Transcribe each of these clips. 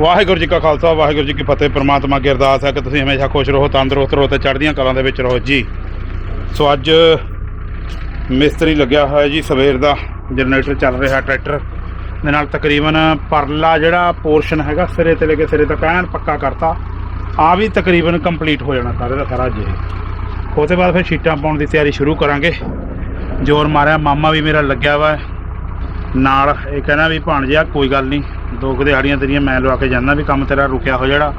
ਵਾਹਿਗੁਰੂ ਜੀ ਕਾ ਖਾਲਸਾ, ਵਾਹਿਗੁਰੂ ਜੀ ਕੀ ਫਤਿਹ। ਪ੍ਰਮਾਤਮਾ ਅੱਗੇ ਅਰਦਾਸ ਹੈ ਕਿ ਤੁਸੀਂ ਹਮੇਸ਼ਾ ਖੁਸ਼ ਰਹੋ, ਤੰਦਰੁਸਤ ਰਹੋ ਤੇ ਚੜ੍ਹਦੀਆਂ ਕਲਾਂ ਦੇ ਵਿੱਚ ਰਹੋ ਜੀ। ਸੋ ਅੱਜ ਮਿਸਤਰੀ ਲੱਗਿਆ ਹੋਇਆ ਜੀ ਸਵੇਰ ਦਾ, ਜਨਰੇਟਰ ਚੱਲ ਰਿਹਾ ਟਰੈਕਟਰ। ਦੇ ਨਾਲ ਤਕਰੀਬਨ ਪਰਲਾ ਜਿਹੜਾ ਪੋਰਸ਼ਨ ਹੈਗਾ, ਸਿਰੇ ਤੇ ਲੈ ਕੇ ਸਿਰੇ ਤੱਕ ਐਨ ਪੱਕਾ ਕਰਤਾ। ਆ ਵੀ ਤਕਰੀਬਨ ਕੰਪਲੀਟ ਹੋ ਜਾਣਾ ਸਾਰੇ ਦਾ ਸਾਰਾ ਜੀ। ਉਹ ਤੋਂ ਬਾਅਦ ਫਿਰ ਸ਼ੀਟਾਂ ਪਾਉਣ ਦੀ ਤਿਆਰੀ ਸ਼ੁਰੂ ਕਰਾਂਗੇ। ਜੋਰ ਮਾਰਿਆ, ਮਾਮਾ ਵੀ ਮੇਰਾ ਲੱਗਿਆ ਵਾ। ਨਾਲ ਇਹ ਕਹਿੰਦਾ ਵੀ ਭਾਣਜਿਆ ਕੋਈ ਗੱਲ ਨਹੀਂ, ਦੋ ਕੁ ਦਿਹਾੜੀਆਂ ਤੇਰੀਆਂ ਮੈਂ ਲਵਾ ਕੇ ਜਾਂਦਾ ਵੀ ਕੰਮ ਤੇਰਾ ਰੁਕਿਆ ਹੋ ਜਿਹੜਾ,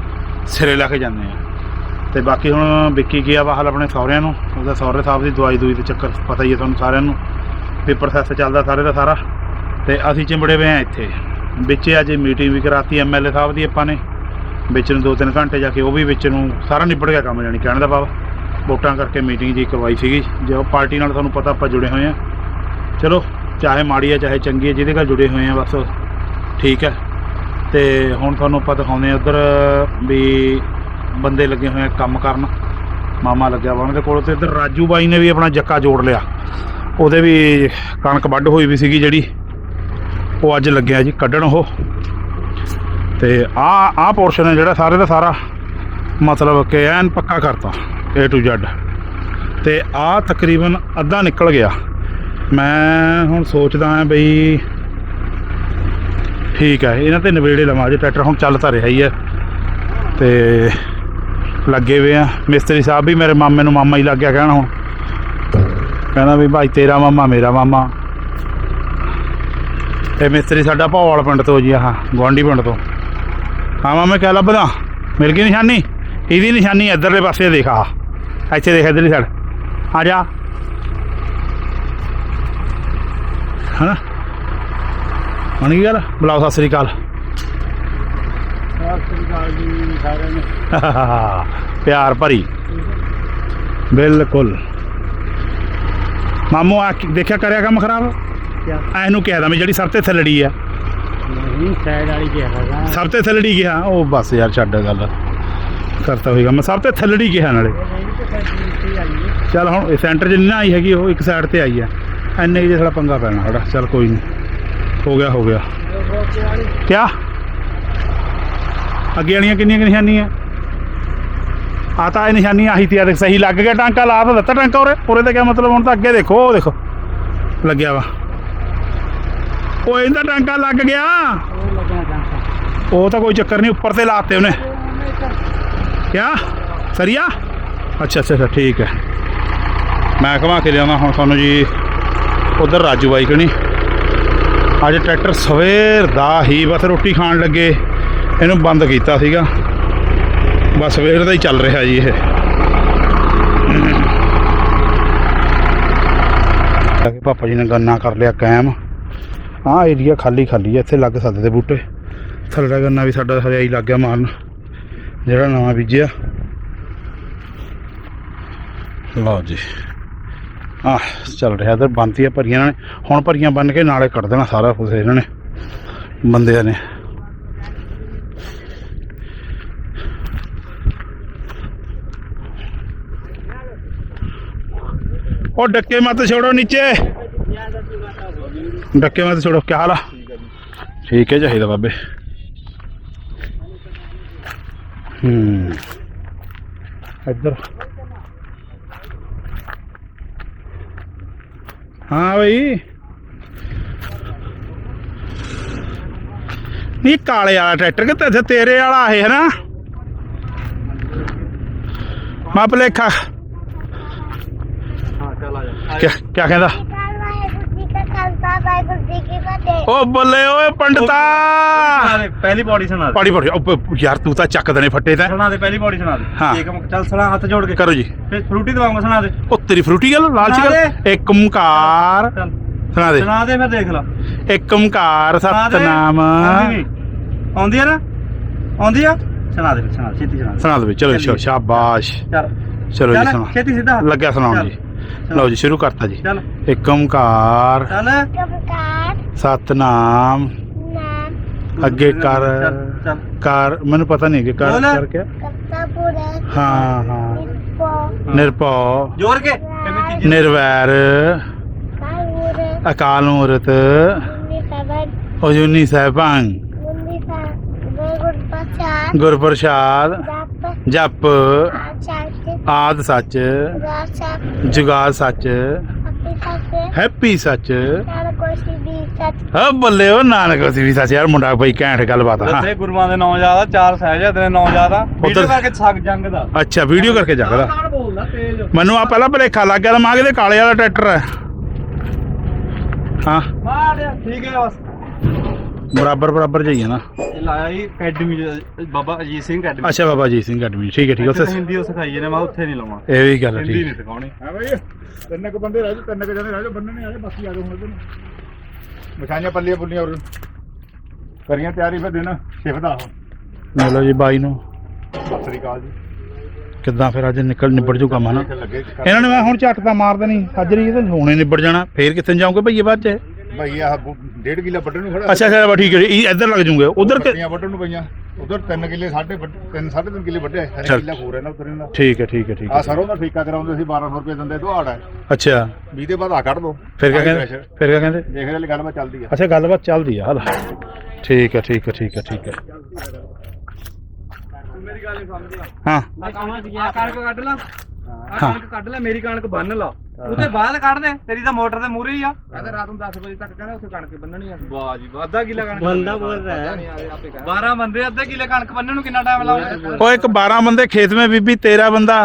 ਸਿਰੇ ਲਾ ਕੇ ਜਾਂਦੇ ਆ। ਤੇ ਬਾਕੀ ਹੁਣ ਵਿੱਕੀ ਗਿਆ ਵਾ ਹਾਲ ਆਪਣੇ ਸਹੁਰਿਆਂ ਨੂੰ, ਉਹਦਾ ਸਹੁਰੇ ਸਾਹਿਬ ਦੀ ਦਵਾਈ ਦੂਈ ਦੇ ਚੱਕਰ ਪਤਾ ਹੀ ਹੈ ਤੁਹਾਨੂੰ ਸਾਰਿਆਂ ਨੂੰ। ਵੀ ਪ੍ਰੋਸੈਸ ਚੱਲਦਾ ਸਾਰੇ ਦਾ ਸਾਰਾ। ਤੇ ਅਸੀਂ ਚਿੰਬੜੇ ਪਏ ਆ ਇੱਥੇ। ਵਿੱਚ ਅੱਜ ਮੀਟਿੰਗ ਵੀ ਕਰਾਤੀ ਐਮਐਲਏ ਸਾਹਿਬ ਦੀ ਆਪਾਂ ਨੇ। ਵਿੱਚ ਨੂੰ 2-3 ਘੰਟੇ ਜਾ ਕੇ ਉਹ ਵੀ ਵਿੱਚ ਨੂੰ ਸਾਰਾ ਨਿਬੜ ਗਿਆ ਕੰਮ ਜਾਣੀ ਕਹਿਣ ਦਾ ਭਾਵ। ਵੋਟਾਂ ਕਰਕੇ ਮੀਟਿੰਗ ਜੀ ਕਰਵਾਈ ਸੀਗੀ। ਜੋ ਪਾਰਟੀ ਨਾਲ ਤੁਹਾਨੂੰ ਪਤਾ ਆਪਾਂ ਜੁੜੇ ਹੋਏ ਆ। ਚਲੋ ਚਾਹੇ ਮਾੜੀ ਹੈ ਚਾਹੇ ਚੰਗੀ ਹੈ ਜਿਹਦੇ ਨਾਲ ਜੁੜੇ ਹੋਏ ਆ ਬਸ। ਠੀਕ ਹੈ ਤੇ ਹੁਣ ਤੁਹਾਨੂੰ ਆਪਾਂ ਦਿਖਾਉਂਦੇ ਆ ਉਧਰ ਵੀ ਬੰਦੇ ਲੱਗੇ ਹੋਏ ਆ ਕੰਮ ਕਰਨ। ਮਾਮਾ ਲੱਗਿਆ ਵਾ ਉਹਨਾਂ ਦੇ ਕੋਲ। ਤੇ ਇੱਧਰ ਰਾਜੂ ਬਾਈ ਨੇ ਵੀ ਆਪਣਾ ਜੱਕਾ ਜੋੜ ਲਿਆ। ਉਹਦੇ ਵੀ ਕਣਕ ਵੱਢ ਹੋਈ ਵੀ ਸੀਗੀ ਜਿਹੜੀ। ਉਹ ਅੱਜ ਲੱਗਿਆ ਜੀ ਕੱਢਣ ਉਹ। ਤੇ ਆ ਆ ਪੋਰਸ਼ਨ ਹੈ ਜਿਹੜਾ ਸਾਰੇ ਦਾ ਸਾਰਾ। ਮਤਲਬ ਕਿ ਐਨ ਪੱਕਾ ਕਰਤਾ, A to Z ਤੇ ਆ ਤਕਰੀਬਨ ਅੱਧਾ ਨਿਕਲ ਗਿਆ। ਮੈਂ ਹੁਣ ਸੋਚਦਾ ਹਾਂ ਬਈ ਠੀਕ ਹੈ, ਇਹਨਾਂ ਤੇ ਨਵੇੜੇ ਲਵਾਂ, ਜੇ ਟਰੈਕਟਰ ਹੁਣ ਚੱਲ ਤਾਂ ਰਿਹਾ ਹੀ ਹੈ। ਤੇ ਲੱਗੇ ਹੋਏ ਆ। ਮਿਸਤਰੀ ਸਾਹਿਬ ਵੀ ਮੇਰੇ ਮਾਮੇ ਨੂੰ ਮਾਮਾ ਹੀ ਲੱਗ ਗਿਆ ਕਹਿਣ ਹੁਣ। ਕਹਿੰਦਾ ਵੀ ਭਾਈ ਤੇਰਾ ਮਾਮਾ, ਮੇਰਾ ਮਾਮਾ। ਤੇ ਮਿਸਤਰੀ ਸਾਡਾ ਭੌਵਾਲ ਪਿੰਡ ਤੋਂ ਜੀ ਆਹ, ਗੁਆਂਢੀ ਪਿੰਡ ਤੋਂ। ਹਾਂ ਮਾਮੇ, ਕਿਆ ਲੱਭਦਾ? ਮਿਲ ਗਈ ਨਿਸ਼ਾਨੀ? ਇਹਦੀ ਨਿਸ਼ਾਨੀ ਇੱਧਰਲੇ ਪਾਸੇ ਦੇਖ ਆ ਇੱਥੇ ਦੇਖ ਇੱਧਰਲੀ ਸਾਈਡ ਆ ਜਾ। ਹਨਾ? ਬਣ ਗਈ ਗੱਲ? ਬੁਲਾਓ ਸਤਿ ਸ੍ਰੀ ਅਕਾਲ। ਪਿਆਰ ਭਰੀ। ਬਿਲਕੁਲ। ਮਾਮੂ ਆ ਦੇਖਿਆ ਕਰਿਆ ਕੰਮ ਖਰਾਬ? ਐ ਇਹਨੂੰ ਕਹਿਦਾ ਮੈਂ ਜਿਹੜੀ ਸਭ ਤੇ ਥੱਲੜੀ ਆ। ਨਹੀਂ ਸਾਈਡ ਵਾਲੀ ਕਿਹਾ ਸਭ ਤੇ ਥੱਲੜੀ ਗਿਆ? ਉਹ ਬਸ ਯਾਰ ਛੱਡ ਗੱਲ। ਕਰਤਾ ਹੋਏਗਾ ਮੈਂ ਸਭ ਤੇ ਥੱਲੜੀ ਗਿਆ ਨਾਲੇ। ਚੱਲ ਹੁਣ ਸੈਂਟਰ 'ਚ ਨਹੀਂ ਆਈ ਹੈਗੀ ਉਹ ਇੱਕ ਸਾਈਡ ਤੇ ਆਈ ਹੈ ਐਨੇ ਜੇ ਸਾਡਾ ਪੰਗਾ ਪੈਣਾ ਸਾਡਾ। ਚੱਲ ਕੋਈ ਨਹੀਂ। ਹੋ ਗਿਆ ਹੋ ਗਿਆ। ਕਿਆ? ਅੱਗੇ ਵਾਲੀਆਂ ਕਿੰਨੀਆਂ ਕੁ ਨਿਸ਼ਾਨੀਆਂ? ਆ ਤਾਂ ਇਹ ਨਿਸ਼ਾਨੀਆਂ ਆਹੀ ਆ ਸਹੀ ਲੱਗ ਗਿਆ ਟਾਂਕਾ ਲਾ ਤਾਂ ਦਿੱਤਾ ਟਾਂਕਾ ਉਰੇ। ਉਰੇ ਦਾ ਕੀ ਮਤਲਬ, ਹੁਣ ਤਾਂ ਅੱਗੇ ਦੇਖੋ, ਉਹ ਦੇਖੋ। ਲੱਗਿਆ ਵਾ। ਉਹ ਇਹਦਾ ਟਾਂਕਾ ਲੱਗ ਗਿਆ। ਉਹ ਤਾਂ ਕੋਈ ਚੱਕਰ ਨਹੀਂ, ਉੱਪਰ ਤੇ ਲਾਤੇ ਉਹਨੇ। ਕਿਆ? ਸਰੀਆ? ਅੱਛਾ ਅੱਛਾ ਅੱਛਾ, ਠੀਕ ਹੈ। ਮੈਂ ਘੁਮਾ ਕੇ ਲਿਆਉਣਾ ਹੁਣ ਤੁਹਾਨੂੰ ਜੀ। ਉਧਰ ਰਾਜੂ ਬਾਈ ਕਣੀ ਅੱਜ ਟਰੈਕਟਰ ਸਵੇਰ ਦਾ ਹੀ ਬਸ ਰੋਟੀ ਖਾਣ ਲੱਗੇ। ਇਹਨੂੰ ਬੰਦ ਕੀਤਾ ਸੀਗਾ। ਬਸ ਸਵੇਰ ਦਾ ਹੀ ਚੱਲ ਰਿਹਾ ਜੀ ਇਹ। ਕਿ ਪਾਪਾ ਜੀ ਨੇ ਗੰਨਾ ਕਰ ਲਿਆ ਕਾਇਮ। ਆਹ ਏਰੀਆ ਖਾਲੀ ਖਾਲੀ ਹੈ ਇੱਥੇ ਲੱਗ ਸਕਦੇ ਤੇ ਬੂਟੇ। ਥੱਲੜਾ ਗੰਨਾ ਵੀ ਸਾਡਾ ਹਰਿਆਈ ਲੱਗ ਗਿਆ ਮਾਰਨ। ਜਿਹੜਾ ਨਵਾਂ ਬੀਜਿਆ। ਲਓ ਜੀ। ਆਹ, ਚੱਲ ਰਿਹਾ ਇਧਰ ਬੰਤੀਆਂ ਭਰੀਆਂ ਇਹਨਾਂ ਨੇ। ਹੁਣ ਭਰੀਆਂ ਬੰਨ ਕੇ ਨਾਲੇ ਕੱਢ ਦੇਣਾ ਸਾਰਾ ਕੁਝ ਇਹਨਾਂ ਨੇ, ਬੰਦਿਆਂ ਨੇ। ਉਹ ਡੱਕੇ ਮਤ ਛੋੜੋ ਨੀਚੇ। ਡੱਕੇ ਮਤ ਛੋੜੋ ਕੀ ਹਾਲ ਆ? ਠੀਕ ਹੈ, ਚਾਹੀਦਾ ਬਾਬੇ। ਹੂੰ। ਇੱਧਰ। ਹਾਂ ਬਈ। ਨਹੀਂ ਕਾਲੇ ਵਾਲਾ ਟਰੈਕਟਰ ਕਿ ਤੇ ਤੇਰੇ ਵਾਲਾ ਹੈ ਨਾ ਮਾ ਭਲੇਖਾ। ਹਾਂ ਚੱਲ ਆ ਜਾ। ਕਿਆ ਕਹਿੰਦਾ ਵਾਹਿਗੁਰੂ ਜੀ ਕਾ ਖਾਲਸਾ ਵਾਹਿਗੁਰੂ ਜੀ ਕੀ ਫਤਿਹ ਓ ਬੱਲੇ ਓਏ ਪੰਡਤਾ। ਦੇ ਪਹਿਲੀ ਪੌੜੀ ਸੁਣਾ ਦੇ। ਪੜੀ ਪੜੀ। ਯਾਰ ਤੂੰ ਤਾਂ ਚੱਕ ਦਨੇ ਫੱਟੇ ਤਾਂ। ਸੁਣਾ ਦੇ ਪਹਿਲੀ ਪੌੜੀ ਸੁਣਾ ਹਾਂ। ਦੇ ਇੱਕ ਚੱਲ ਸੁਣਾ ਹੱਥ ਜੋੜ ਕੇ। ਕਰੋ ਜੀ। ਫਿਰ ਫਰੂਟੀ ਦਵਾਉਂਗਾ ਸੁਣਾ ਦੇ। ਉਹ ਤੇਰੀ ਫਰੂਟੀ ਗੱਲ ਲਾਲ ਸੁਣਾ ਇੱਕ ਓਮਕਾਰ। ਚੱਲ। ਸੁਣਾ ਦੇ। ਸੁਣਾ ਦੇ ਫਿਰ ਦੇਖ ਲਾ। ਇੱਕ ਓਮਕਾਰ ਸੁਣਾ ਦੇ। ਸਤਨਾਮ। ਆਉਂਦੀ ਨੀ? ਆਉਂਦੀ ਆ ਨਾ? ਆਉਂਦੀ ਆ? ਸੁਣਾ ਦੇ ਫਿਰ, ਸੁਣਾ ਦੇ, ਛੇਤੀ ਸੁਣਾ ਦੇ। ਸੁਣਾ ਦੇ ਚਲੋ। ਸ਼ਾਬਾਸ਼। ਚੱਲ। ਚਲੋ ਜੀ ਚੱਲ, ਸੁਣਾ। ਛੇਤੀ ਸਿੱਧਾ ਹੱਥ। ਲੱਗਿਆ ਸੁਣਾਉਣ ਚੱਲ, ਜੀ। ਲਓ ਜੀ ਸ਼ੁਰੂ ਕਰਤਾ ਜੀ। ਚੱਲ। ਇੱਕ ਓਮਕਾਰ। ਚੱਲ। ਕਮਕਾਰ ਸਤਨਾਮ। ਨਾਮ। ਅੱਗੇ ਕਰ। ਚੱਲ ਚੱਲ। ਕਰ। ਮੈਨੂੰ ਪਤਾ ਨਹੀਂ ਕਿ ਕਰ ਬੋਲ। ਕਰ ਕੇ ਕਪਤਾਪੁਰੇ ਹਾਂ ਹਾਂ। ਨਿਰਭਉ। ਜੋਰ ਕੇ। ਨਿਰਵੈਰ। ਅਕਾਲ ਮੂਰਤ। ਮੁੰਨੀ ਸਬਨ ਅਜੂਨੀ ਸਹਿਬਾਂ ਮੁੰਨੀ ਸਾ ਜਪ। ਆਦ ਸੱਚ ਜੁਗਾਦ ਸੱਚ ਆਪੇ ਹੈਪੀ ਸੱਚ। ਨਾਲ ਕੋਸ਼ੀ ਵੀ ਸੱਚ। ਹਾਂ ਬੱਲੇ ਉਹ ਨਾਨਕ ਅਸੀਂ ਵੀ ਸੱਚ। ਯਾਰ ਮੁੰਡਾ ਬਈ ਘੈਂਟ ਗੱਲਬਾਤ ਆ ਹਾਂ। ਉੱਥੇ ਗੁਰੂਆਂ ਦੇ ਨਾਂ ਜ਼ਿਆਦਾ ਚਾਰ ਸਾਹਿਬਜ਼ਾਦੇ ਦੇ ਨਾਂ ਜ਼ਿਆਦਾ। ਵੀਡੀਓ ਕਰਕੇ ਛੱਗ ਜੰਗ ਦਾ ਅੱਛਾ ਵੀਡੀਓ ਕਰਕੇ ਜਗਦਾ। ਮੈਨੂੰ ਆ ਪਹਿਲਾਂ ਭਲੇਖਾ ਲੱਗ ਗਿਆ ਮਾਂ ਕਿਤੇ ਕਾਲੇ ਵਾਲਾ ਟਰੈਕਟਰ ਹੈ। ਹਾਂ। ਠੀਕ ਹੈ ਬਸ। ਬਰਾਬਰ ਬਰਾਬਰ ਜਾਈਏ ਨਾ। ਇਹ ਲਾਇਆ ਹੀ ਅਕੈਡਮੀ ਬਾਬਾ ਅਜੀਤ ਸਿੰਘ ਅਕੈਡਮੀ ਅੱਛਾ ਬਾਬਾ ਜੀ ਸਿੰਘ ਅਕੈਡਮੀ ਠੀਕ ਹੈ ਠੀਕ ਹੈ ਉੱਥੇ ਹਿੰਦੀ ਉਹ ਸਿਖਾਈ ਨੇ ਮੈਂ ਉੱਥੇ ਨਹੀਂ ਲਾਉਣਾ। ਇਹ ਵੀ ਗੱਲ ਹਿੰਦੀ ਠੀਕ। ਨਹੀਂ ਸਿਖਾਉਣੀ। ਹਾਂ ਬਈ ਤਿੰਨ ਕੁ ਬੰਦੇ ਰਹਿ ਜਾਓ ਤਿੰਨ ਕੁ ਜਣੇ ਰਹਿ ਜਾਓ ਬੰਨਣੇ ਆਲੇ ਬਾਕੀ ਆ ਜਾਓ ਹੁਣ ਮਠਾਈਆਂ ਪੱਲੀਆਂ ਪੁੱਲੀਆਂ ਹੋਰ। ਕਰੀਆਂ ਤਿਆਰੀ ਫਿਰ ਦਿਨ ਸ਼ਿਫਟ ਆ ਮਿਲੋ ਜੀ ਬਾਈ ਨੂੰ। ਸਤਿ ਸ੍ਰੀ ਅਕਾਲ ਜੀ। ਕਿੱਦਾਂ ਫਿਰ ਅੱਜ ਨਿਕਲ ਨਿਬੜ ਜੂ ਕੰਮ ਹਨਾ? ਇਹਨਾਂ ਨੇ ਮੈਂ ਹੁਣ ਝੱਟ ਤਾਂ ਮਾਰ ਦੇਣੀ ਸੱਜਰੀ ਇਹਦੇ ਹੁਣੇ ਨਿਬੜ ਜਾਣਾ ਫੇਰ ਕਿੱਥੇ ਜਾਓਗੇ ਭਈਏ ਬਾਅਦ ਚ? ਭਾਈ ਆਹ ਬੁ- ਡੇਢ ਕਿੱਲਾ ਵੱਢਣ ਨੂੰ ਖੜਾ ਅੱਛਾ ਅੱਛਾ ਠੀਕ ਹੈ ਜੀ ਇਹ ਇੱਧਰ ਲੱਗ ਜੂਗੇ। ਉਧਰ ਪੱਤੀਆਂ ਵੱਢਣ ਨੂੰ ਪਈਆਂ। ਉਧਰ ਤਿੰਨ ਕਿੱਲੇ ਸਾਢੇ ਵੱਢ- ਤਿੰਨ ਸਾਢੇ ਤਿੰਨ ਕਿੱਲੇ ਵੱਢੇ ਹਰੇ ਚੱਲ। ਕਿੱਲਾ ਹੋਰ ਹੈ ਨਾ ਉਧਰ ਇਹਨਾਂ ਦਾ। ਠੀਕ ਹੈ ਠੀਕ ਹੈ ਠੀਕ ਆ ਹੈ। ਸਰੋਂ ਦਾ ਠੇਕਾ ਕਰਾਉਂਦੇ ਸੀ 1200 ਰੁਪਏ ਦਿੰਦੇ ਦੁਹਾੜ ਹੈ। ਅੱਛਾ। 20 ਦੇ ਬਾਅਦ ਆ ਕੱਢ ਦੋ। ਫਿਰ ਕਿਆ ਕਹਿੰਦੇ? ਫਿਰ ਕਿਆ ਕਹਿੰਦੇ? ਦੇਖ ਲੈ ਗੱਲ ਮੈਂ ਚੱਲਦੀ ਆ। ਅੱਛਾ ਗੱਲਬਾਤ ਚੱਲਦੀ ਆ ਹਾਲ। ਠੀਕ ਹੈ ਠੀਕ ਹੈ ਠੀਕ ਹੈ ਠੀਕ ਹੈ। ਮੇਰੀ ਗੱਲ ਨਹੀਂ ਸਮਝਿਆ ਹਾਂ। ਮੈਂ ਕਹਾਂ ਸੀ ਆ ਕੱਢ ਲਾ। ਆ ਹਾਂ। ਕਣਕ ਕੱਢ ਲੈ ਮੇਰੀ ਕਣਕ ਬੰਨ ਲਾ। ਉਹਦੇ ਬਾਅਦ ਕੱਢ ਦੇ ਤੇਰੀ ਤਾਂ ਮੋਟਰ ਦੇ ਮੂਰੇ ਹੀ ਆ। ਕਹਿੰਦਾ ਰਾਤ ਨੂੰ 10 ਵਜੇ ਤੱਕ ਕਹਿੰਦਾ ਉੱਥੇ ਕਣਕ ਬੰਨਣੀ ਆ। ਵਾਹ ਜੀ ਵਾਹ, ਅੱਧਾ ਕਿੱਲਾ ਕਣਕ ਬੰਦਾ ਬੋਲ ਰਿਹਾ ਹੈ। 12 ਬੰਦੇ ਅੱਧੇ ਕਿੱਲੇ ਕਣਕ ਬੰਨਣ ਨੂੰ ਕਿੰਨਾ ਟਾਈਮ ਲਾਉਂਦੇ? ਉਹ ਇੱਕ 12 ਬੰਦੇ ਖੇਤ ਮੇ ਬੀਬੀ ਤੇਰਾ ਬੰਦਾ।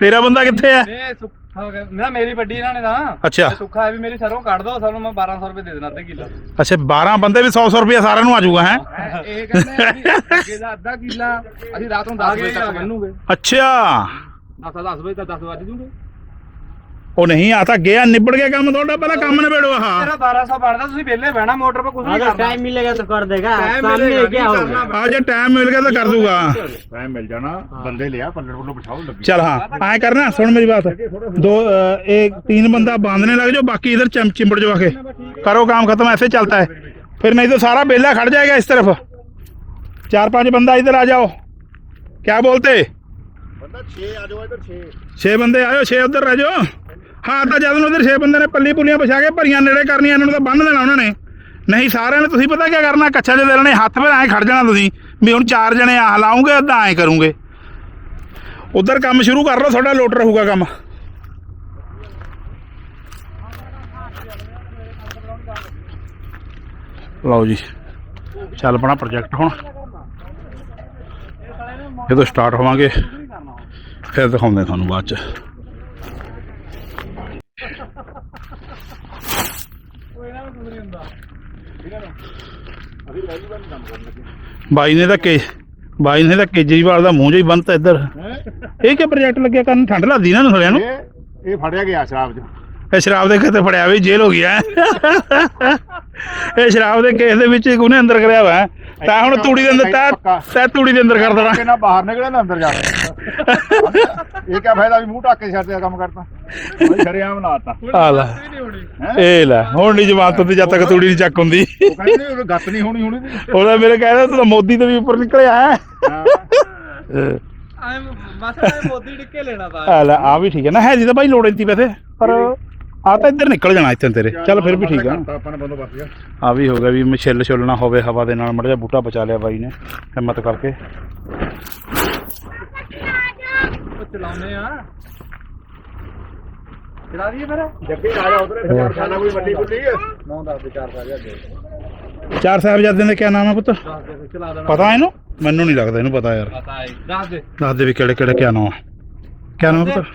ਤੇਰਾ ਬੰਦਾ ਕਿੱਥੇ ਇਹ ਗਿਆ ਨਾ ਮੇਰੀ ਵੱਡੀ ਇਹਨਾਂ ਨੇ ਤਾਂ ਅੱਛਾ। ਸੁੱਖਾ ਹੈ ਵੀ ਮੇਰੀ ਸਰੋਂ ਕੱਢ ਦੋ ਸਾਨੂੰ ਮੈਂ 1200 ਰੁਪਏ ਦੇ ਦੇਣਾ ਅੱਧੇ ਕਿੱਲਾ। ਅੱਛਾ 12 ਬੰਦੇ ਵੀ 100 100 ਰੁਪਏ ਸਾਰਿਆਂ ਨੂੰ ਆ ਜਾਊਗਾ ਹੈ? ਇਹ ਕਹਿੰਦੇ ਅੱਗੇ ਦਾ ਅੱਧਾ ਕਿੱਲਾ ਅਸੀਂ ਰਾਤ ਨੂੰ 10 ਵਜੇ ਤੱਕ ਬੰਨੂਗੇ। ਅੱਛਾ। 10 10 ਵਜੇ ਤੱਕ 10 ਵਜ ਜੂਗੇ। ਉਹ ਨਹੀਂ ਆ ਤਾਂ ਗਿਆ ਨਿਬੜ ਗਿਆ ਕੰਮ ਤੁਹਾਡਾ ਪਹਿਲਾਂ ਕੰਮ ਨਿਬੇੜੋ ਆਹ ਤੇਰਾ 1200 ਬਣਦਾ ਤੁਸੀਂ ਵਿਹਲੇ ਬਹਿਣਾ ਮੋਟਰ 'ਤੇ ਕੁਝ ਨਹੀਂ ਕਰਨਾ टाइम मिलेगा तो कर देगा Time सामने मिलेगा, क्या नहीं होगा करना। ਆ ਜੇ ਟਾਈਮ ਮਿਲ ਗਿਆ ਤਾਂ ਕਰ ਦੂਗਾ ਟਾਈਮ ਮਿਲ ਜਾਣਾ ਬੰਦੇ ਲਿਆ ਪੱਲੜ ਵੱਲੋਂ ਬਿਠਾਓ ਲੱਗੀ चल हाँ आए करना सुन मेरी बात दो अ, एक तीन बंदा बांधने लग जाओ बाकी इधर चम चिमड़ जो आके करो काम खत्म ऐसे चलता है फिर नहीं तो सारा बेला खड़ जाएगा इस तरफ चार पांच बंदा इधर आ जाओ क्या बोलते ਬੰਦਾ 6 ਆ ਜਾਓ ਇਧਰ 6 छह बंदे आयो छह उधर रह जाओ ਹਾਂ, ਤਾਂ ਜਦ ਨੂੰ ਉਧਰ ਛੇ ਬੰਦੇ ਨੇ ਪੱਲੀ ਪੁੱਲੀਆਂ ਪਛਾ ਕੇ ਭਰੀਆਂ ਨੇੜੇ ਕਰਨੀਆਂ, ਇਹਨਾਂ ਨੂੰ ਤਾਂ ਬੰਨ ਦੇਣਾ ਉਹਨਾਂ ਨੇ। ਨਹੀਂ, ਸਾਰਿਆਂ ਨੇ ਤੁਸੀਂ ਪਤਾ ਕੀ ਕਰਨਾ, ਕੱਛਾ ਜੇ ਦੇਣੇ ਹੱਥ ਫਿਰ ਐਂ ਖੜ ਜਾਣਾ ਤੁਸੀਂ, ਵੀ ਹੁਣ ਚਾਰ ਜਣੇ ਆਹ ਲਾਉਂਗੇ, ਅੱਧਾ ਐਂ ਕਰੂੰਗੇ। ਉਧਰ ਕੰਮ ਸ਼ੁਰੂ ਕਰ ਲਓ, ਤੁਹਾਡਾ ਲੋਟ ਰਹੂਗਾ ਕੰਮ। ਲਓ ਜੀ, ਚੱਲ ਪਣਾ ਪ੍ਰੋਜੈਕਟ ਹੁਣ। ਜਦੋਂ ਸਟਾਰਟ ਹੋਵਾਂਗੇ, ਫਿਰ ਦਿਖਾਉਂਦੇ ਤੁਹਾਨੂੰ ਬਾਅਦ ਚ। ਬਾਈ ਨੇ ਤਾਂ ਕੇ ਬਾਈ ਨੇ ਤਾਂ ਕੇਜਰੀਵਾਲ ਦਾ ਮੂੰਹ ਜਿਹਾ ਹੀ ਬੰਨਤਾ ਇੱਧਰ। ਇਹ ਕੀ ਪ੍ਰੋਜੈਕਟ ਲੱਗਿਆ ਕਰਨ? ਠੰਡ ਲੱਗਦੀ ਨਾ ਥੋੜਿਆਂ ਨੂੰ। ਇਹ ਇਹ ਫੜਿਆ ਗਿਆ ਸ਼ਰਾਬ ਚ। ਇਹ ਸ਼ਰਾਬ ਦੇ ਕਿਤੇ ਫੜਿਆ ਵੀ ਜੇਲ੍ਹ ਹੋ ਗਿਆ। ਇਹ ਸ਼ਰਾਬ ਦੇ ਕੇਸ ਦੇ ਵਿੱਚ ਉਹਨੇ ਅੰਦਰ ਕਰਿਆ ਵਾ। ਤਾਂ ਹੁਣ ਤੂੜੀ ਦੇ ਅੰਦਰ ਤਾਂ ਤੈ ਤੂੜੀ ਦੇ ਅੰਦਰ ਕਰ ਦੇਣਾ। ਕਿ ਨਾ ਬਾਹਰ ਨਿਕਲੇ ਨਾ ਅੰਦਰ ਜਾ ਇਹ ਕਿਆ ਫਾਇਦਾ ਵੀ ਮੂੰਹ ਢੱਕ ਕੇ ਛੱਡਿਆ ਕੰਮ ਕਰਤਾ। ਬਈ ਸ਼ਰਿਆਮ ਲਾਤਾ ਆ ਲੈ ਇਹ ਲੈ ਹੁਣ ਨਹੀਂ ਜਮਾਨਤ ਤੇ ਜਦ ਤੱਕ ਤੂੜੀ ਨਹੀਂ ਚੱਕ ਹੁੰਦੀ। ਉਹ ਕਹਿੰਦੇ ਨੇ ਗੱਤ ਨਹੀਂ ਹੋਣੀ ਹੋਣੀ ਉਹਦਾ ਮੇਰੇ ਕਹਿੰਦਾ ਤੂੰ ਤਾਂ ਮੋਦੀ ਤੋਂ ਵੀ ਉੱਪਰ ਨਿਕਲਿਆ ਹੈ। ਹਾਂ। ਐ ਬਸ ਐ ਮੋਦੀ ਡਿੱਕੇ ਲੈਣਾ ਤਾਂ। ਆ ਲੈ ਆ ਵੀ ਠੀਕ ਹੈ ਨਾ ਹੈ ਜੀ ਤਾਂ ਭਾਈ ਲੋੜ ਇੰਤੀ ਵੈਸੇ ਪਰ ਆ ਤਾਂ ਇੱਧਰ ਨਿਕਲ ਜਾਣਾ ਇੱਥੇ ਤੇਰੇ। ਚੱਲ ਫਿਰ ਵੀ ਠੀਕ ਆ ਕਰਤਾ ਆਪਾਂ ਨੇ ਬੰਦੋਬਸਤ ਗਿਆ। ਆ ਵੀ ਹੋ ਗਿਆ ਵੀ ਮਛਿੱਲ ਛੁੱਲ ਨਾ ਹੋਵੇ ਹਵਾ ਦੇ ਨਾਲ ਮੜ ਜਾ ਬੂਟਾ ਬਚਾ ਲਿਆ ਬਾਈ ਨੇ ਹਿੰਮਤ ਕਰਕੇ। ਉਹ ਚਲਾਉਨੇ ਆ। ਚਲਾ ਦਈਏ ਫਿਰ? ਜੱਗੇ ਆ ਜਾ ਉਧਰੇ ਫਿਰ ਖਾਣਾ ਕੋਈ ਵੱਡੀ ਗੁੱਲੀ 9 10 ਦੇ 4 ਸਾਲ ਅੱਗੇ। ਚਾਰ ਸਾਹਿਬਜ਼ਾਦਿਆਂ ਦੇ ਕੀ ਨਾਮ ਹੈ ਪੁੱਤ? 10 ਦੇ ਚਲਾ ਦੇਣਾ। ਪਤਾ ਇਹਨੂੰ? ਮੈਨੂੰ ਨਹੀਂ ਲੱਗਦਾ ਇਹਨੂੰ ਪਤਾ ਯਾਰ। ਪਤਾ ਹੈ। 10 ਦੇ। ਦੱਸ ਦੇ ਵੀ ਕਿਹੜੇ ਕਿਹੜੇ ਕੀ ਨਾਮ ਆ। ਕੀ ਨਾਮ ਹੈ ਪੁੱਤ?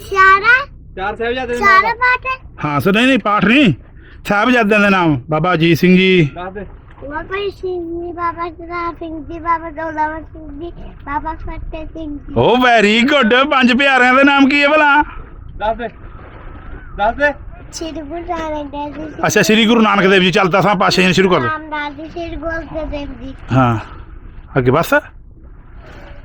ਸਾਰਾ। ਚਾਰ ਸਾਹਿਬਜ਼ਾਦੇ ਦੇ ਸਾਰਾ ਬਾਤ ਹਾਂ ਸੋ ਨਹੀਂ ਨਹੀਂ ਪਾਠ ਨਹੀਂ। ਸਾਹਿਬਜ਼ਾਦਿਆਂ ਦੇ ਨਾਮ ਬਾਬਾ ਅਜੀਤ ਸਿੰਘ ਜੀ। 10 ਦੇ। ਬਾਬਾ ਸਿੰਘ ਜੀ ਬਾਬਾ ਜਰਾ ਸਿੰਘ ਜੀ ਬਾਬਾ ਦੌਲਾਵਰ ਸਿੰਘ ਜੀ ਬਾਬਾ ਫਤਿਹ ਸਿੰਘ ਜੀ। Oh very good. ਪੰਜ ਪਿਆਰਿਆਂ ਦੇ ਨਾਮ ਕੀ ਹੈ ਭਲਾ? 10 ਦੇ। 10 ਦੇ। ਸ੍ਰੀ ਗੁਰੂ ਨਾਨਕ ਦੇਵ ਜੀ ਅੱਛਾ ਸ੍ਰੀ ਗੁਰੂ ਨਾਨਕ ਦੇਵ ਜੀ ਚੱਲ ਦਸਾਂ ਪਾਸ਼ੇ ਸ਼ੁਰੂ ਕਰ ਦੋ ਰਾਮਦਾਸ ਜੀ ਸ੍ਰੀ ਗੁਰੂ ਗੋਬਿੰਦ ਦੇਵ ਜੀ। ਹਾਂ। ਅੱਗੇ ਬਸ।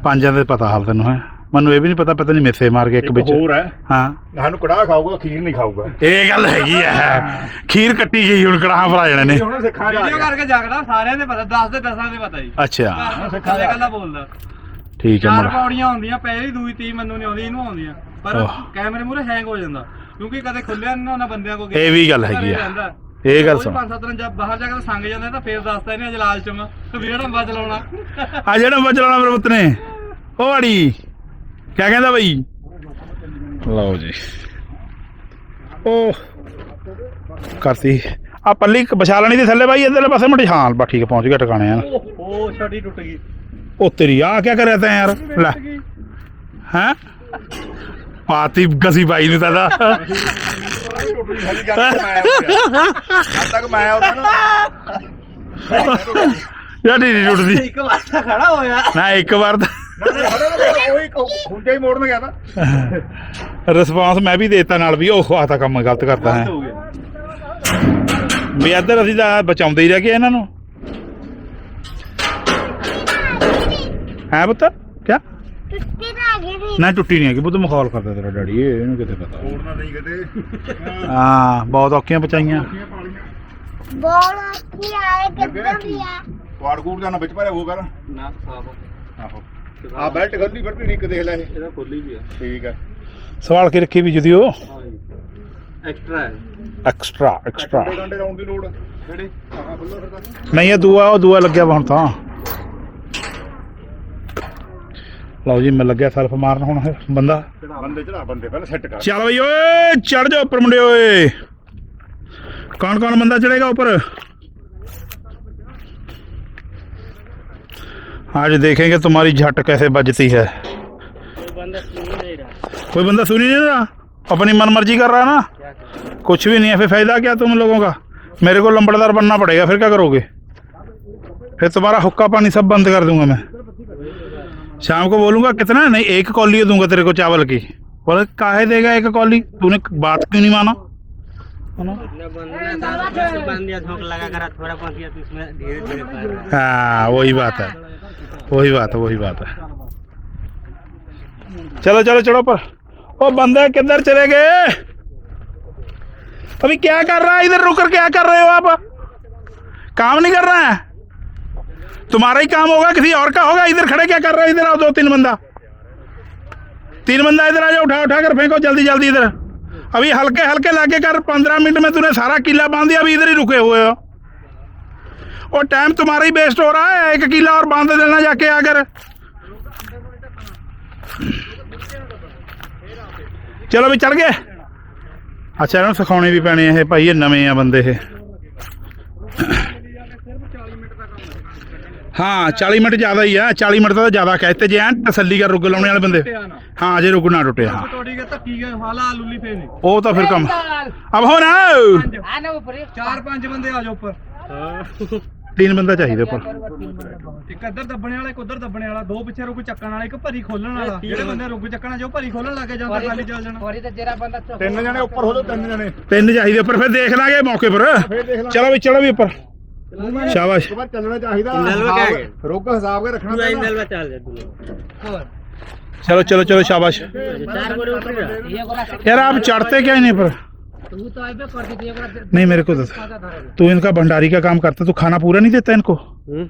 ਪੰਜਾਂ ਦੇ ਪਤਾ ਹਾਲ ਤੈਨੂੰ ਹੈ। ਮੈਨੂੰ ਇਹ ਵੀ ਨਹੀਂ ਪਤਾ ਪਤਾ ਨਹੀਂ ਮੇਥੇ ਮਾਰ ਕੇ ਇੱਕ ਵਿੱਚ। ਹੋਰ ਹੈ। ਹਾਂ। ਸਾਨੂੰ ਕੜਾਹ ਖਾਊਗਾ ਖੀਰ ਨਹੀਂ ਖਾਊਗਾ। ਇਹ ਗੱਲ ਹੈਗੀ ਆ। ਖੀਰ ਕੱਟੀ ਗਈ ਹੁਣ ਕੜਾਹਾਂ ਭਰਾ ਜਾਣੇ ਨੇ। ਇਹ ਹੁਣ ਸਿੱਖਾਂ ਜਾ ਵੀਡੀਓ ਕਰਕੇ ਜਾਗਦਾ ਸਾਰਿਆਂ ਦੇ ਪਤਾ 10 ਦੇ 10 ਦੇ ਪਤਾ ਜੀ। ਅੱਛਾ। ਸਿੱਖਾ ਦੇ ਗੱਲਾਂ ਬੋਲਦਾ। ਠੀਕ ਹੈ ਚਾਰ ਮੁੰਡਾ ਪੌੜੀਆਂ ਹੁੰਦੀਆਂ ਪਹਿਲੀ ਦੂਜੀ ਤੀਜੀ ਮੈਨੂੰ ਨਹੀਂ ਆਉਂਦੀ ਇਹਨੂੰ ਆਉਂਦੀਆਂ। ਪਰ। ਕੈਮਰੇ ਮੂਰੇ ਹੈਂਗ ਹੋ ਜਾਂਦਾ। ਕਿਉਂਕਿ ਕਦੇ ਖੁੱਲਿਆ ਨਹੀਂ ਨਾ ਉਹਨਾਂ ਬੰਦਿਆਂ ਕੋ ਇਹ ਵੀ ਗੱਲ ਹੈਗੀ ਆ। ਇਹ ਗੱਲ ਸੁਣ। ਪੰਜ ਸੱਤ ਦਿਨ ਜਦ ਬਾਹਰ ਜਾ ਕੇ ਸੰਗ ਜਾਂਦੇ ਤਾਂ ਫੇਰ ਦੱਸਦਾ ਇਹਨੇ ਜਲਾਲ ਚ। ਵੀ ਜਿਹੜਾ ਅੰਬਾ ਚਲਾਉਣਾ ਆ ਜਿਹੜਾ ਬਚਲਾਉਣਾ ਮੇਰੇ ਪੁੱਤ ਨੇ। ਉਹ ਅੜੀ। ਕਿਆ ਕਹਿੰਦਾ ਬਈ? ਲਓ ਜੀ। ਉਹ ਕਰਤੀ। ਆ ਪੱਲੀ ਵਿਛਾ ਲੈਣੀ ਦੀ ਥੱਲੇ ਬਾਈ ਇਧਰਲੇ ਪਾਸੇ ਮੜੀ ਹਾਂ ਬਾ ਠੀਕ ਹੈ, ਪਹੁੰਚ ਗਿਆ ਟਿਕਾਣੇ ਆ। ਉਹ ਛੜੀ ਟੁੱਟ ਗਈ ਉਹ ਤੇਰੀ ਆ ਕਿਆ ਕਰਿਆ ਤੈਂ ਯਾਰ? ਲੈ। ਹੈ? ਪਾਤੀ ਗਸੀ ਬਾਈ ਨੇ ਤਾਂ ਦਾ ਅੱਜ ਤੱਕ ਮੈਂ ਨਾ ਯਾਰ ਨਹੀਂ ਟੁੱਟਦੀ। ਇੱਕ ਵਾਰ ਤਾਂ ਖੜਾ ਹੋਇਆ। ਨਾ ਇੱਕ ਵਾਰ ਤਾਂ ਉਹੀ ਖੁੰਝਾ ਹੀ ਮੋੜਨ ਗਿਆ ਤਾਂ। ਰਿਸਪਾਂਸ ਮੈਂ ਵੀ ਦੇਤਾ ਨਾਲ ਵੀ ਉਹ ਆ ਤਾਂ ਕੰਮ ਗਲਤ ਕਰਦਾ ਹੈ। ਹੋ ਗਿਆ। ਵੀ ਇੱਧਰ ਅਸੀਂ ਤਾਂ ਬਚਾਉਂਦੇ ਹੀ ਰਹਿ ਗਏ ਇਹਨਾਂ ਨੂੰ। ਹੈ ਪੁੱਤ ਕਿਆ? ਟੁੱਟੀ ਨਾ ਗਈ ਨਾ ਟੁੱਟੀ ਨਹੀਂ ਹੈਗੀ ਪੁੱਤ ਮਖੌਲ ਕਰਦਾ ਤੇਰਾ ਡੈਡੀ ਇਹ ਇਹਨੂੰ ਕਿਤੇ ਪਤਾ? ਮੋੜਨਾ ਨਹੀਂ ਕਿਤੇ। ਹਾਂ ਬਹੁਤ ਔਖੀਆਂ ਬਚਾਈਆਂ ਬੋਲ ਕੀ ਆਏ ਕਿੱਦਾਂ ਵੀ ਆ ਵਾੜ ਕੂੜ ਦਾ ਨਾ ਵਿੱਚ ਭਰਿਆ ਉਹ ਕਰ ਨਾ ਸਾਫ਼ ਆਹੋ। ਆ ਬੈਲਟ ਗੱਲੀ ਫਿਰਦੀ ਨਹੀਂ ਇੱਕ ਦੇਖ ਲੈ ਇਹ। ਇਹਦਾ ਖੋਲੀ ਵੀ ਆ। ਠੀਕ ਹੈ ਸਵਾਲ ਕੇ ਰੱਖੀ ਵੀ ਜਦੀ ਉਹ ਐਕਸਟਰਾ ਹੈ। Extra extra. ਘੰਟੇ ਘੰਟੇ ਲਾਉਣ ਦੀ ਲੋੜ। ਕਿਹੜੇ? ਆਹ ਖੁੱਲ੍ਹਾ ਫਿਰਦਾ ਨਹੀਂ ਇਹ ਦੂਆ ਉਹ ਦੂਆ ਲੱਗਿਆ ਵਾ ਹੁਣ ਤਾਂ। ਲਓ ਜੀ ਮੈਂ ਲੱਗਿਆ ਸੈਲਫ ਮਾਰਨ ਹੁਣ ਇਹ ਬੰਦਾ। ਬੰਦੇ ਚੜਾ ਬੰਦੇ ਪਹਿਲਾਂ ਸੈੱਟ ਕਰ। ਚੱਲ ਬਈ ਓਏ ਚੜ ਜਾ ਉੱਪਰ ਮੁੰਡੇ ਓਏ। ਕੌਣ ਕੌਣ ਬੰਦਾ ਚੜੇਗਾ ਉੱਪਰ? आज देखेंगे तुम्हारी झट कैसे बजती है। कोई बंदा सुन ही नहीं रहा? अपनी मन मर्ज़ी कर रहा ना? कुछ भी नहीं है, फिर फ़ायदा क्या तुम लोगों का? मेरे को लंबड़दार बनना पड़ेगा, फिर क्या करोगे? फिर तुम्हारा हुक्का पानी सब बंद कर दूँगा मैं। शाम को बोलूँगा, कितना नहीं, एक कौली दूँगा तेरे को चावल की। बोले, काहे देगा एक कॉली तूने बात क्यों नहीं माना। हाँ वही बात है। वही बात है, वही बात है। चलो चलो चलो, पर ओ, बंदे किधर चले गए? अभी क्या कर रहा है? इधर रुक कर क्या कर रहे हो आप? काम नहीं कर रहा है? तुम्हारा ही काम होगा, किसी और का होगा। इधर खड़े क्या कर रहे हो? इधर आओ, दो, तीन बंदा। तीन बंदा इधर आ जाओ, उठा उठा कर फेंको, जल्दी जल्दी इधर। अभी हल्के हल्के लाके कर, पंद्रह मिनट में तूने सारा किला बाँध दिया, अभी इधर ही रुके हुए हो। और टाइम तुम्हारा ही वेस्ट हो रहा है एक किला और बांध देना जाके अगर ਚਲੋ ਵੀ ਚੜ ਗਏ ਅੱਛਾ ਇਹਨਾਂ ਨੂੰ ਸਿਖਾਉਣੇ ਵੀ ਪੈਣੇ ਇਹ ਭਾਈ ਇਹ ਨਵੇਂ ਆ ਬੰਦੇ ਇਹ ਹਾਂ 40 ਮਿੰਟ ਜ਼ਿਆਦਾ ਹੀ ਆ 40 ਮਿੰਟ ਤਾਂ ਜ਼ਿਆਦਾ ਕਹਿਤੇ ਜੇ ਐਨ ਤਸੱਲੀ ਕਰ ਰੁਕ ਲਾਉਣੇ ਵਾਲੇ ਬੰਦੇ ਹਾਂ ਜੇ ਰੁਕ ਨਾ ਟੁੱਟੇ ਹਾਂ ਟੋੜੀ ਕੇ ਧੱਕੀ ਗਏ ਹਾਲਾ ਲੁੱਲੀ ਫੇਰ ਨਹੀਂ ਉਹ ਤਾਂ ਫਿਰ ਕੰਮ ਅਬ ਹੋ ਨਾ ਚਾਰ ਪੰਜ ਬੰਦੇ ਆ ਜਾਓ ਉੱਪਰ ਤਿੰਨ ਬੰਦਾ ਚਾਹੀਦਾ ਪਰ ਇੱਕ ਇੱਧਰ ਦੱਬਣੇ ਵਾਲਾ ਇੱਕ ਉੱਧਰ ਦੱਬਣੇ ਵਾਲਾ ਦੋ ਪਿੱਛੇ ਰੁਕ ਚੱਕਣ ਵਾਲਾ ਇੱਕ ਭਰੀ ਖੋਲਣ ਵਾਲਾ ਜਿਹੜੇ ਬੰਦੇ ਰੁਕ ਚੱਕਣਾ ਜੋ ਭਰੀ ਖੋਲਣ ਲੱਗੇ ਜਾਂਦਾ ਖਾਲੀ ਚੱਲ ਜਾਣਾ ਤਿੰਨ ਜਣੇ ਉੱਪਰ ਹੋ ਜਾਓ ਤਿੰਨ ਜਣੇ ਤਿੰਨ ਚਾਹੀਦੇ ਉੱਪਰ ਫਿਰ ਦੇਖ ਲਾਂਗੇ ਮੌਕੇ ਪਰ ਫੇਰ ਦੇਖ ਲਾ ਚਲੋ ਵੀ ਚਲੋ ਵੀ ਉੱਪਰ ਸ਼ਾਬਾਸ਼ ਇੱਕ ਵਾਰ ਚੱਲਣਾ ਚਾਹੀਦਾ ਨਲਵਾ ਕਿਆ ਹੈ? ਰੁੱਗ ਹਿਸਾਬ ਕੇ ਰੱਖਣਾ पूरा ਪੈਂਦਾ इंदल में चल जाए दोनों चलो चलो चलो शाबाश चार गोरे ऊपर रहा। यार आप चढ़ते क्या नहीं पर नहीं मेरे को दस। तू इनका भंडारी का काम करता तू खाना पूरा नहीं देता इनको? हम्म?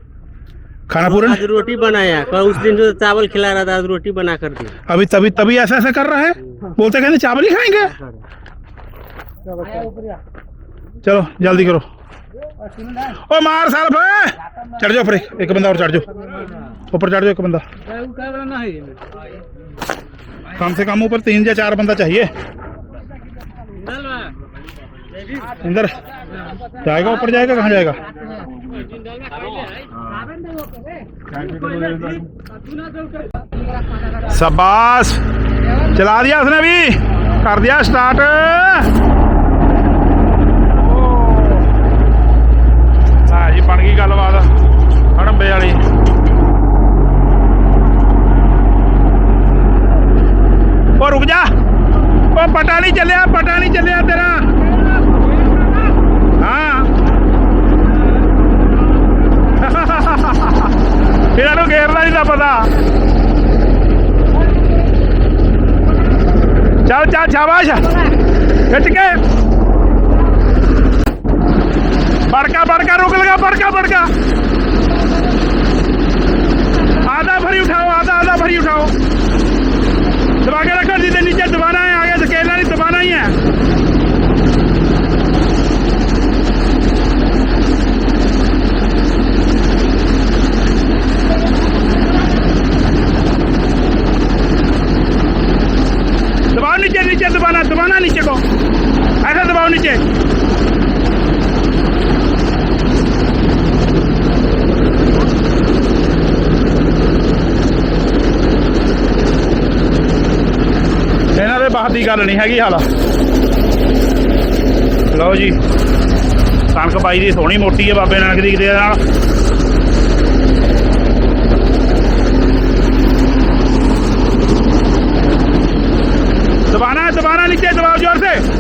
खाना पूरा आज रोटी बनाया कल उस दिन जो चावल खिला रहा था आज रोटी बना कर दी। अभी तभी तभी ऐसा ऐसा कर रहा है? बोलते कहते चावल ही खाएँगे? चलो जल्दी करो। ओ मार साल चढ़ जाओ एक एक बंदा और चढ़ जाओ। ऊपर चढ़ जाओ एक बंदा। कम से कम ऊपर तीन या चार बंदा चाहिए। अंदर जाएगा ऊपर जाएगा कहाँ जाएगा शाबाश चला दिया उसने भी कर दिया स्टार्ट ਹਾਂ ਜੀ ਬਣ ਗਈ ਗੱਲਬਾਤ ਹੜੰਬੇ ਵਾਲੀ ਉਹ ਪਟਾ ਨਹੀਂ ਚੱਲਿਆ ਪਟਾ ਨਹੀਂ ਚੱਲਿਆ ਤੇਰਾ ਹਾਂ ਇਹਨਾਂ ਨੂੰ ਗੇਰਦਾ ਨਹੀਂ ਤਾਂ ਪਤਾ ਚੱਲ ਚੱਲ ਸ਼ਾਬਾਸ਼ ਖਿੱਚ ਕੇ बड़का बड़का रोक लगा बड़का बड़का आधा भरी उठाओ आधा आधा भरी उठाओ दबा के रखो सीधे नीचे दबाना है ਹੋਣਾ ਹੀ ਹੈ दबाओ नीचे नीचे दबाना दबाना नीचे को ऐसा दबाओ नीचे ਬਾਹਰ ਦੀ ਗੱਲ ਨਹੀਂ ਹੈਗੀ ਹਾਲਾ। ਲਓ ਜੀ। ਕਣਕ ਬਾਈ ਦੀ ਸੋਹਣੀ ਮੋਟੀ ਹੈ ਬਾਬੇ ਨਾਨਕ ਦੀ ਦੇ ਨਾਲ ਦਬਾਣਾ ਦਬਾਣਾ ਨੀਚੇ ਦਬਾਓ ਜ਼ੋਰ ਸੇ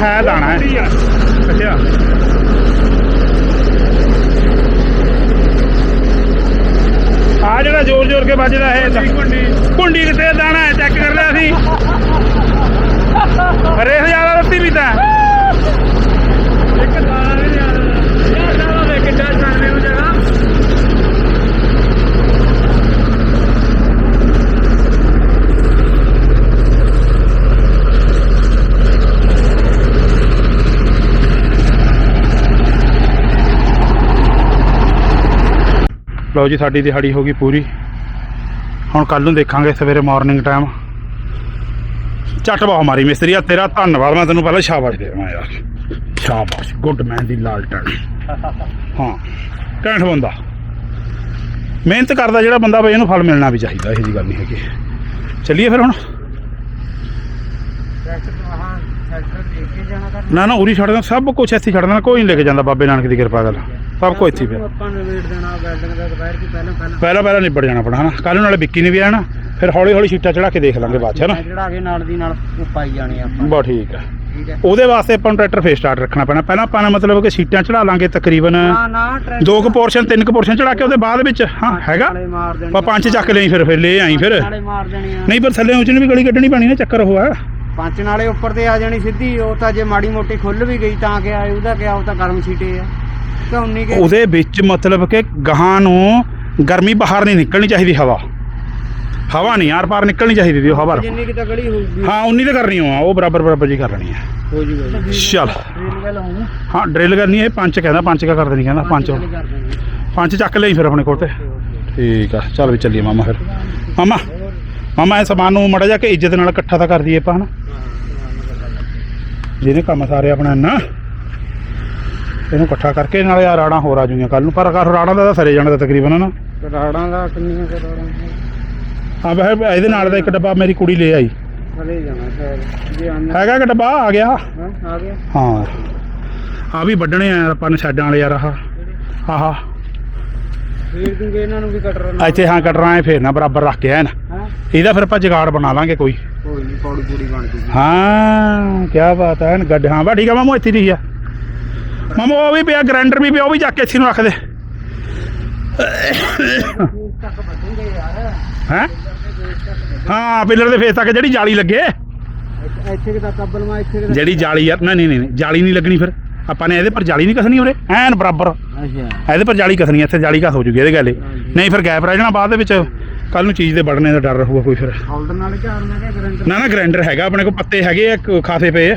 ਹੈ ਦਾਣਾ ਹੈ। ਅੱਛਾ। ਆ ਜਿਹੜਾ ਜ਼ੋਰ ਜ਼ੋਰ ਕੇ ਵੱਜਦਾ ਇਹ ਕੁੰਡੀ। ਕੁੰਡੀ ਕਿਤੇ ਦਾਣਾ ਹੈ ਚੈੱਕ ਕਰ ਲਿਆ ਸੀ ਅਰੇ ਹਜ਼ਾਰਾ ਰੱਤੀ ਵੀ ਤਾਂ ਇੱਕ ਦਾਣਾ ਵੀ ਨਹੀਂ ਆਉਂਦਾ ਯਾਰ ਦਾਣਾ ਵੇ ਕਿੱਡਾ ਛਾਣਨੇ ਨੂੰ ਜਗਾ ਲਓ ਜੀ, ਸਾਡੀ ਦਿਹਾੜੀ ਹੋ ਗਈ ਪੂਰੀ। ਹੁਣ ਕੱਲ ਨੂੰ ਦੇਖਾਂਗੇ ਸਵੇਰੇ ਮਾਰਨਿੰਗ ਟਾਈਮ ਚੱਟ ਬਾਹ ਮਾਰੀ ਮਿਸਤਰੀ ਤੇਰਾ ਧੰਨਵਾਦ, ਮੈਂ ਤੈਨੂੰ ਪਹਿਲਾਂ ਸ਼ਾਬਾਸ਼ ਦੇਵਾਂ ਯਾਰ। ਸ਼ਾਬਾਸ਼ ਗੁੱਡ ਮੈਨ ਦੀ ਲਾਲਟਨ ਹਾਂ ਕੈਂਠ ਬੰਦਾ। ਮਿਹਨਤ ਕਰਦਾ ਜਿਹੜਾ ਬੰਦਾ, ਬਈ ਇਹਨੂੰ ਫਲ ਮਿਲਣਾ ਵੀ ਚਾਹੀਦਾ, ਇਹੋ ਜੀ ਗੱਲ ਨਹੀਂ ਹੈਗੀ। ਚੱਲੀਏ ਫਿਰ ਹੁਣ। ਨਾ ਨਾ, ਉਰੀ ਛੱਡਦਾ ਸਭ ਕੁਝ ਛੱਡ ਦੇਣਾ, ਕੋਈ ਨਹੀਂ ਲੈ ਕੇ ਜਾਂਦਾ, ਬਾਬੇ ਨਾਨਕ ਦੀ ਕਿਰਪਾ ਨਾਲ। ਸਭ ਕੁਝ ਇੱਥੇ ਹੀ ਪਿਆ। ਆਪਾਂ ਨੂੰ ਵੇਟ ਦੇਣਾ ਵੈਲਡਿੰਗ ਦਾ ਦੁਪਹਿਰ ਕੀ ਪਹਿਲਾਂ ਪਹਿਲਾਂ। ਪਹਿਲਾਂ ਪਹਿਲਾਂ ਨਿਬੜ ਜਾਣਾ ਆਪਣਾ ਹਨਾ? ਕੱਲ ਨੂੰ ਨਾਲੇ ਵਿੱਕੀ ਨੇ ਵੀ ਆਣਾ ਫਿਰ ਹੌਲੀ ਹੌਲੀ ਛੀਟਾ ਚੜਾ ਕੇ ਦੇਖ ਲਾਂਗੇ ਬਾਅਦ ਚ ਹਨਾ? ਚੜਾ ਕੇ ਨਾਲ ਦੀ ਨਾਲ ਉਹ ਪਾਈ ਜਾਣੀ ਆਪਾਂ। ਬਾ ਠੀਕ ਹੈ ਉਹਦੇ ਵਾਸਤੇ ਆਪਾਂ ਨੂੰ ਟਰੈਕਟਰ ਫੇਸ ਸਟਾਰਟ ਰੱਖਣਾ ਪੈਣਾ। ਪਹਿਲਾਂ ਆਪਾਂ ਨੇ ਮਤਲਬ ਕਿ ਸੀਟਾਂ ਚੜਾ ਲਾਂਗੇ ਤਕਰੀਬਨ ਨਾ ਨਾ ਟਰੈਕਟਰ ਦੋ ਕੁ ਪੋਰਸ਼ਨ ਤਿੰਨ ਕੁ ਪੋਰਸ਼ਨ ਚੜਾ ਕੇ ਉਹਦੇ ਬਾਅਦ ਵਿੱਚ ਹਾਂ ਹੈਗਾ? ਨਾਲੇ ਮਾਰ ਦੇਣੀ ਆਪਾਂ ਪੰਜ ਚੱਕ ਲਈ ਫਿਰ ਫਿਰ ਲੈ ਆਈ ਫਿਰ। ਨਾਲੇ ਮਾਰ ਦੇਣੀ ਆ। ਨਹੀਂ ਪਰ ਥੱਲੇ ਉੱਚ ਨੂੰ ਵੀ ਗਲੀ ਕੱਢਣੀ ਪੈਣੀ ਨਾ ਚੱਕਰ ਉਹ ਆ। ਪੰਜ ਨਾਲੇ ਉੱਪਰ ਤੇ ਆ ਜਾਣੀ ਸਿੱਧੀ ਉਹ ਤਾਂ ਜੇ ਮਾੜੀ ਮੋਟੀ ਖੁੱਲ ਵੀ ਗਈ ਤਾਂ ਕਿ ਆਏ ਉਹਦਾ ਕਿਆ ਉਹ ਤਾਂ ਗਰਮ ਛੀਟੇ ਆ। ਕੇ ਉਹਦੇ ਵਿੱਚ ਮਤਲਬ ਕਿ ਗਾਹਾਂ ਨੂੰ ਗਰਮੀ ਬਾਹਰ ਨਹੀਂ ਨਿਕਲਣੀ ਚਾਹੀਦੀ ਹਵਾ। ਹਵਾ ਨਹੀਂ ਆਰ ਪਾਰ ਨਿਕਲਣੀ ਚਾਹੀਦੀ ਦੀ ਉਹ ਹਵਾ ਜਿੰਨੀ ਕਿ ਤਗੜੀ ਹੋਊਗੀ। ਹਾਂ ਉਨੀ ਤਾਂ ਕਰਨੀ ਓ ਆ ਉਹ ਬਰਾਬਰ ਬਰਾਬਰ ਜੀ ਕਰ ਲੈਣੀ ਹੈ ਹੋ ਜੂਗਾ ਚੱਲ। ਹਾਂ ਡਰਿਲ ਕਰਨੀ ਹੈ ਪੰਜ ਕਹਿੰਦਾ ਪੰਜ ਕਾ ਕਰਦੇ ਨਹੀਂ ਕਹਿੰਦਾ ਪੰਜ ਕਰ ਦੇਣੀ। ਪੰਜ ਚੱਕ ਲਈ ਫਿਰ ਆਪਣੇ ਕੋਲ ਤੇ। ਠੀਕ ਆ ਚੱਲ ਵੀ ਚੱਲੀਏ ਮਾਮਾ ਫਿਰ। ਮਾਮਾ ਮਾਮਾ ਇਹ ਸਮਾਨ ਨੂੰ ਮੜਾ ਜਾ ਕੇ ਇੱਜ਼ਤ ਨਾਲ ਇਕੱਠਾ ਤਾਂ ਕਰ ਦਈਏ ਆਪਾਂ ਹਨਾ। ਜਿਹਨੇ ਕੰਮ ਸਾਰੇ ਆਪਣਾ ਨਾ ਇਹਨੂੰ ਇਕੱਠਾ ਕਰਕੇ ਨਾਲੇ ਆ ਰਾੜਾਂ ਹੋਰ ਆ ਜੂਗੀਆਂ ਕੱਲ ਨੂੰ। ਪਰ ਕਰ ਰਾੜਾਂ ਦਾ ਤਾਂ ਸਰੇ ਜਾਣਾ ਤਾਂ ਤਕਰੀਬਨ ਨਾ ਰਾੜਾਂ ਦਾ ਕਿੰਨੀਆਂ ਕੁ ਰਾੜਾਂ? ਹਾਂ ਵੈਸੇ ਇਹਦੇ ਨਾਲ ਦਾ ਇੱਕ ਡੱਬਾ ਮੇਰੀ ਕੁੜੀ ਲੈ ਆਈ। ਹਲੇ ਜਾਣਾ ਸ਼ਾਇਦ। ਜੇ ਆਨਾ ਹੈਗਾ ਕਿ ਡੱਬਾ? ਆ ਗਿਆ। ਹਾਂ ਆ ਗਿਆ। ਹਾਂ। ਆ ਵੀ ਵੱਢਣੇ ਆ ਆਪਾਂ ਨੇ ਛੱਡਾਂ ਵਾਲੇ ਯਾਰ ਆਹ। ਆਹਾ। ਫੇਰ ਦੂੰਗੇ ਇਹਨਾਂ ਨੂੰ ਵੀ ਕਟਰ ਇੱਥੇ ਹਾਂ ਕਟਰਾਂ ਐ ਫੇਰ ਨਾ ਬਰਾਬਰ ਰੱਖ ਕੇ ਐਨ ਹਾਂ। ਇਹਦਾ ਫਿਰ ਆਪਾਂ ਜਗਾੜ ਬਣਾ ਲਾਂਗੇ ਕੋਈ। ਕੋਈ ਨਹੀਂ ਪੌੜੀ ਪੂੜੀ ਬਣ ਜੂਗੀ। ਹਾਂ ਕੀ ਬਾਤ ਹੈ? ਗੱਡ ਹਾਂ ਬਾ ਠੀਕ ਆ ਮਾਮੂ ਇੱਥੇ ਹੀ ਆ। ਮਾਮੂ ਉਹ ਵੀ ਪਿਆ ਗ੍ਰਾਈਂਡਰ ਵੀ ਪਿਆ ਉਹ ਵੀ ਚੱਕ ਕੇ ਇੱਥੇ ਨੂੰ ਰੱਖ ਦੇ। ਹੈ? ਹਾਂ ਪਿੱਲਰ ਦੇ ਫੇਸ ਤੱਕ ਜਿਹੜੀ ਜਾਲੀ ਲੱਗੇ। ਇੱਥੇ- ਕਿਤਾ ਕੱਬਲ ਮਾ ਇੱਥੇ ਕਿਤਾ ਜਿਹੜੀ ਜਾਲੀ ਯਾਰ ਨਹੀਂ ਨਹੀਂ ਨਹੀਂ ਜਾਲੀ ਨਹੀਂ ਲੱਗਣੀ ਫਿਰ। ਆਪਾਂ ਨੇ ਇਹਦੇ ਪਰ ਜਾਲੀ ਨਹੀਂ ਕਸਣੀ ਉਰੇ ਐਨ ਬਰਾਬਰ। ਅੱਛਾ। ਇਹਦੇ ਪਰ ਜਾਲੀ ਕਸਣੀ ਇੱਥੇ ਜਾਲੀ ਕਸ ਹੋ ਜੂਗੀ ਇਹਦੇ ਗਾਲੇ ਨਹੀਂ ਫਿਰ ਗੈਪ ਰਹਿ ਜਾਣਾ ਬਾਅਦ ਦੇ ਵਿੱਚ ਕੱਲ ਨੂੰ ਚੀਜ਼ ਦੇ ਵੜਨੇ ਦਾ ਡਰ ਰਹੂਗਾ ਕੋਈ ਫਿਰ। ਹੋਲਡਰ ਨਾਲ ਝਾੜਨਾ ਕਿ ਗਰੰਟਰ ਨਾ ਨਾ ਗ੍ਰਾਈਂਡਰ ਹੈਗਾ ਆਪਣੇ ਕੋਲ ਪੱਤੇ ਹੈਗੇ ਆ ਖਾਸੇ ਪਏ ਆ।